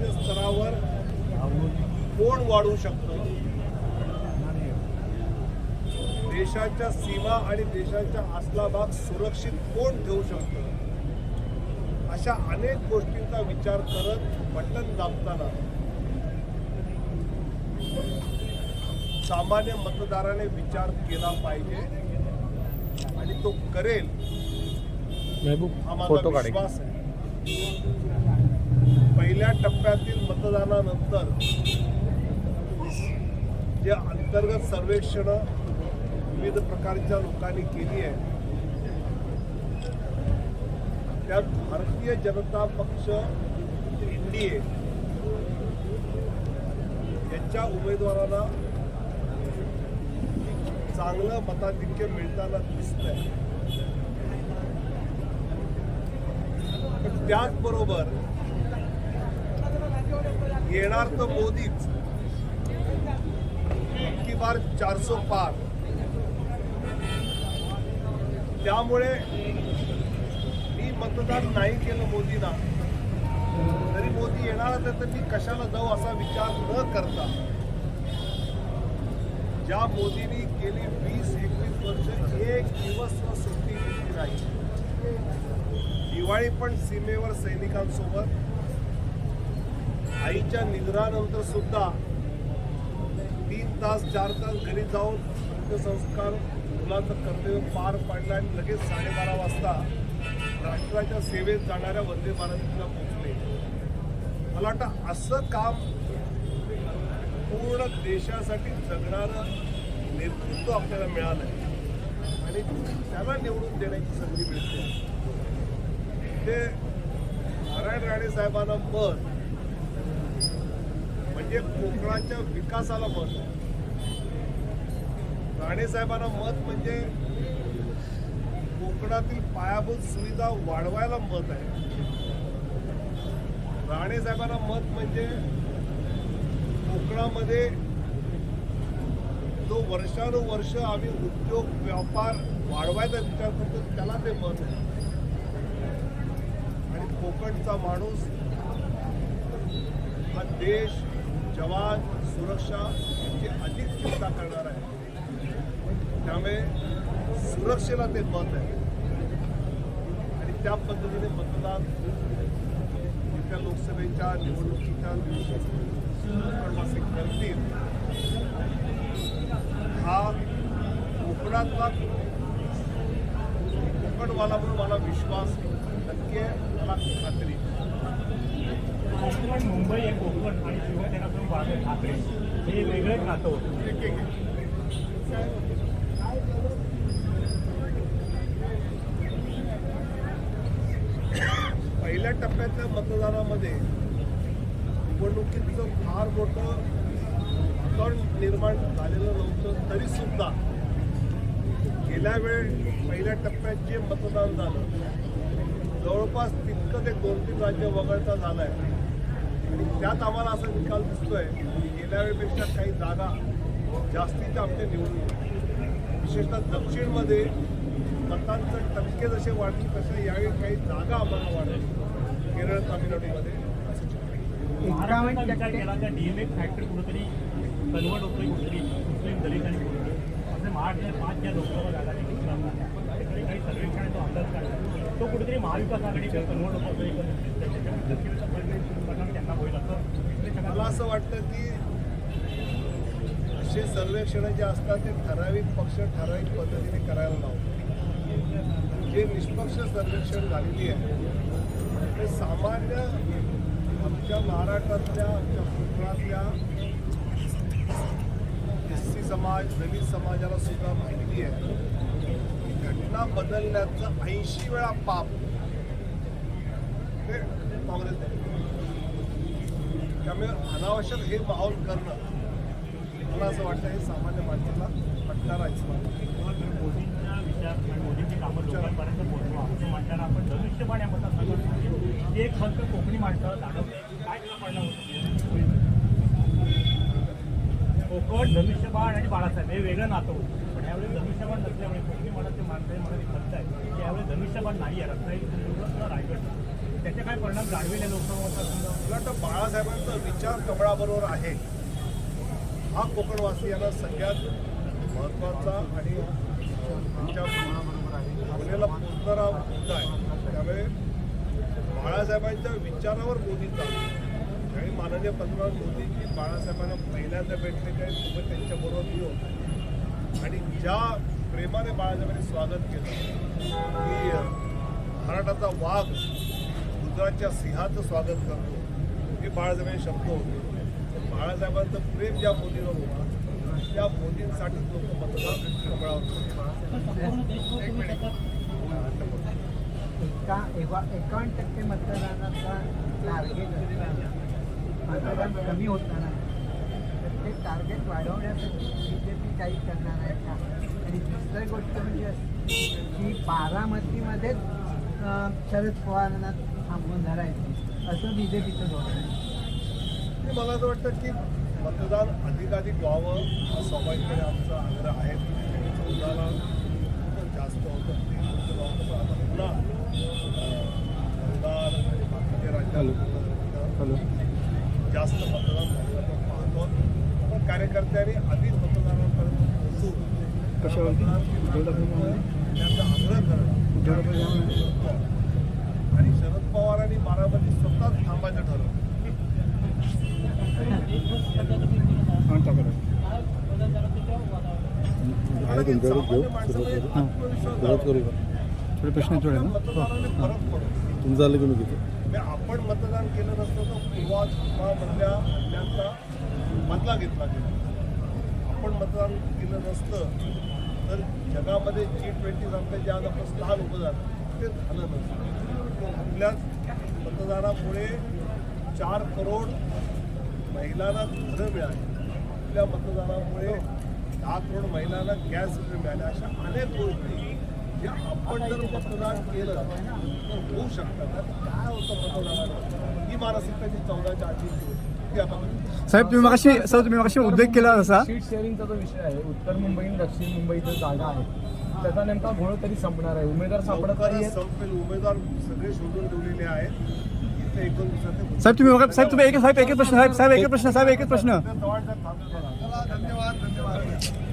आंतरराष्ट्रीय स्तरावर कोण वाढवू शकतं? देशाच्या सीमा आणि देशाच्या आसला भाग सुरक्षित कोण ठेवू शकतं? अशा अनेक गोष्टींचा विचार करत बटन दाबताना सामान्य मतदाराने विचार केला पाहिजे आणि तो करेल. हा माझा विश्वास आहे. टप्प्यातील मतदानानंतर जे अंतर्गत सर्वेक्षण विविध प्रकारच्या लोकांनी केली आहे त्यात भारतीय जनता पक्ष एनडीए यांच्या उमेदवारांना चांगलं मताधिक्य मिळताना दिसतंय. पण त्याचबरोबर येणार तर मोदीच. की बार चारसो पार. त्यामुळे मी मतदान नाही केलं मोदींना. तरी मोदी येणार असेल तर मी कशाला जाऊ असा विचार न करता. ज्या मोदींनी गेली वीस एकवीस वर्ष एक दिवस सुट्टी घेतली नाही. दिवाळी पण सीमेवर सैनिकांसोबत. आईच्या निधनानंतर सुद्धा तीन तास चार तास घरी जाऊन अंत्यसंस्कार मुलाचं कर्तव्य पार पाडलं आणि लगेच साडेबारा वाजता राष्ट्राच्या सेवेत जाणाऱ्या वंदे भारतला पोहोचले. मला वाटतं असं काम पूर्ण देशासाठी जगणारं नेतृत्व आपल्याला मिळालं आहे आणि त्याला निवडून देण्याची संधी मिळते. ते नारायण राणे साहेबांना मत म्हणजे कोकणाच्या विकासाला मत आहे. राणे साहेबांना मत म्हणजे कोकणातील पायाभूत सुविधा वाढवायला मत आहे राणे साहेबांना मत म्हणजे कोकणामध्ये जो वर्षानुवर्ष आम्ही उद्योग व्यापार वाढवायचा विचार करतो त्याला ते मत आहे आणि कोकणचा माणूस हा देश जवान सुरक्षा यांची अधिक चिंता करणार आहे. त्यामुळे सुरक्षेला ते मत आहे. आणि त्या पद्धतीने मतदान येत्या लोकसभेच्या निवडणुकीच्या दिवशी कोकणवासी करतील. हा कोकणातला कोकणवाला म्हणून मला विश्वास नक्की आहे मला खात्री कोकण मुंबई हे कोकण आणि शिवसेना बाळासाहेब ठाकरे. हे वेगळंच नातं होतं. पहिल्या टप्प्यातल्या मतदानामध्ये निवडणुकीचं फार मोठं कण निर्माण झालेलं नव्हतं तरी सुद्धा गेल्या वेळ पहिल्या टप्प्यात जे मतदान झालं जवळपास तितकं ते दोन तीन राज्य वगळता झालं आहे आणि त्यात आम्हाला असा निकाल दिसतोय की गेल्या वेळेपेक्षा काही जागा जास्तीत आमच्या निवडून विशेषतः दक्षिणमध्ये मतांचे टक्के जसे वाढले तसे यावेळी काही जागा आम्हाला वाढल्या केरळ तामिळनाडूमध्ये डीएमए फॅक्टरी कुठेतरी कन्वर्ट होतोय कुठेतरी मुस्लिम दलित आणि कुठेतरी असे महाराष्ट्रात पाच या लोकसभा जागा तो कुठेतरी महाविकास आघाडीच्या मला असं वाटतं की असे सर्वेक्षण जे असतात ते ठराविक पक्ष ठराविक पद्धतीने करायला लावतात. जे निष्पक्ष सर्वेक्षण झालेली आहे ते सामान्य आमच्या महाराष्ट्रातल्या आमच्या कोकणातल्या एस सी समाज दलित समाजाला सुद्धा माहिती आहे. की घटना बदलण्याचं ऐंशी वेळा पाप. हे काँग्रेस त्यामुळे अनावश्यक हे माहोल करणं मला असं वाटतं हे सामान्य माणसाला पटणारायचं मोदींच्या विचार आणि मोदींची कामं लोकांपर्यंत पोहोचवा असं म्हणताना आपण धनुष्यबाण या एक फक्त कोकणी माणसं जाणवते काय त्याला परिणाम होतो कोकण धनुष्यबाण आणि बाळासाहेब हे वेगळं नातं होतं. पण यावेळी धनुष्यबाण नसल्यामुळे कोकणी मनाचे माणसं हे मनाची खर्च आहे की यावेळी धनुष्यबाण नाही आहे. रत्नागिरी सिंधुदुर्ग रायगड. त्याचे काय परिणाम जाणवेल या लोकसभा मला वाटतं बाळासाहेबांचा विचार कमळाबरोबर आहे. हा कोकणवासियांना सगळ्यात महत्त्वाचा आणि त्यांच्या बोलेला पोचणारा मुद्दा आहे. त्यामुळे बाळासाहेबांच्या विचारावर मोदीचा आणि माननीय पंतप्रधान मोदीजी बाळासाहेबांना पहिल्यांदा भेटले काय सोबत त्यांच्याबरोबर येऊन आणि ज्या प्रेमाने बाळासाहेबांनी स्वागत केलं की मराठाचा वाघ गुजरातच्या सिंहाचं स्वागत करतो हे बाळासाहेबांचे शब्द होते. बाळासाहेबांचं प्रेम ज्या मोदीवर होतं त्या मोदींसाठी लोक मतदान कमळावर एका एकावन्न टक्के मतदानाचा टार्गेट मतदान कमी होताना. तर ते टार्गेट वाढवण्यासाठी बी जे पी काही करणार आहे का? आणि दुसरी गोष्ट म्हणजे की बारामतीमध्येच शरद पवारांना थांबवून धरायचं. असं बी जे पीचं धोरण आहे. मला असं वाटतं की मतदान अधिकाधिक व्हावं हा स्वाभाविकपणे आमचा आग्रह आहे. चौदाला खूपच जास्त होतं ते होतं आता पुन्हा आणि बाकीच्या राज्यात जास्त मतदान झालेलं आपण पाहतो पण कार्यकर्त्यांनी अधिक मतदारांपर्यंत पोहोचून त्यांचा आग्रह करणं आणि शरद पवारांनी बारामती स्वतःच थांबायचं ठरवलं. प्रश्न तुमचं झालं की मी घेतो. म्हणजे आपण मतदान केलं नसतं तर पूर्वामधल्या हल्ल्यांचा बदला घेतला गेला. आपण मतदान केलं नसतं तर जगामध्ये जी ट्वेंटी सामने जे आज आपण सहा लोक झालं ते झालं नसतं. आपल्याच मतदानामुळे चार करोड महिलांना घरं मिळाली. आपल्या मतदानामुळे दहा करोड महिलांना गॅस सिलेंडर मिळाले. अशा अनेक गोष्टी ज्या आपण जर मतदान केलं तर होऊ काय होतं मतदानावर ही मानसिकता जी चौदाच्या आधी साहेब तुम्ही मगाशी सर तुम्ही मगाशी उल्लेख केला असा. सीट शेअरिंगचा जो विषय आहे उत्तर मुंबई आणि दक्षिण मुंबईच्या जागा आहेत त्याचा नेमका घोळ तरी संपणार आहे. उमेदवार सापडत संपेल. उमेदवार सगळे शोधून ठेवलेले आहेत. साहेब तुम्ही साहेब तुम्ही एक साहेब एकच प्रश्न साहेब साहेब एकच प्रश्न साहेब एकच प्रश्न. धन्यवाद धन्यवाद.